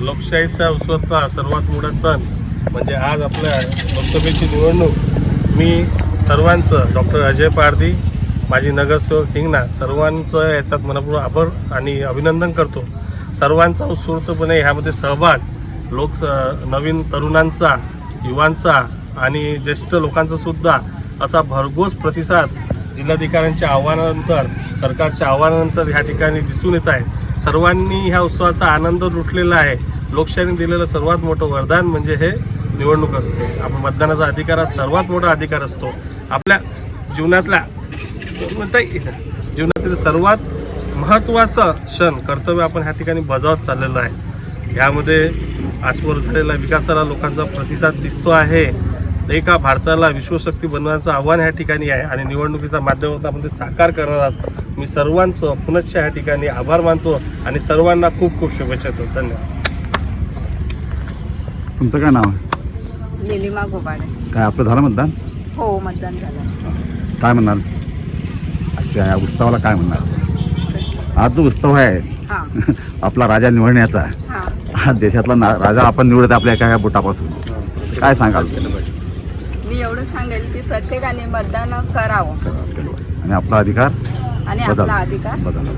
लोकशाहीचा उत्सवाचा सर्वात मोठा सण म्हणजे आज आपल्या लोकसभेची निवडणूक. मी सर्वांचं डॉक्टर अजय पारधी माझी नगरसेवक हिंगणा सर्वांचं याच्यात मनपूर्वक आभार आणि अभिनंदन करतो. सर्वांचा उत्स्फूर्तपणे ह्यामध्ये सहभाग लोक नवीन तरुणांचा युवांचा आणि ज्येष्ठ लोकांचा सुद्धा असा भरघोस प्रतिसाद जिल्हाधिकाऱ्यांच्या आव्हानानंतर सरकारच्या आव्हानानंतर ह्या ठिकाणी दिसून येत आहे. सर्वांनी ह्या उत्सवाचा आनंद लुटलेला आहे. लोकशाहीने दिलेलं सर्वात मोठं वरदान म्हणजे हे निवडणूक असते. आपण मतदानाचा अधिकार हा सर्वात मोठा अधिकार असतो. आपल्या जीवनातला म्हणता जीवनातील सर्वात महत्त्वाचं क्षण कर्तव्य आपण ह्या ठिकाणी बजावत चाललेलं आहे. यामध्ये आजवर झालेला विकासाला लोकांचा प्रतिसाद दिसतो आहे. एका भारताला विश्वशक्ती बनवण्याचं आव्हान ह्या ठिकाणी आहे आणि निवडणुकीच्या माध्यमातून आपण ते साकार करणार आहात. मी सर्वांचं पुनश्च ह्या ठिकाणी आभार मानतो आणि सर्वांना खूप खूप शुभेच्छा देतो. धन्यवाद. तुमचं काय नाव आहे? निलिमा घोबाडे काय आपलं झालं मतदान? हो मतदान झालं. काय म्हणाल? आजच्या या उत्सवाला काय म्हणणार आज जो उत्सव आहे हां. आपला राजा निवडण्याचा हां. हा देशातला ना राजा आपण निवडत आपल्या एका एका बोटापासून. काय सांगाल? मी एवढं सांगेल की प्रत्येकाने मतदान करावं आणि आपला अधिकार आणि. आपला अधिकार. बदल.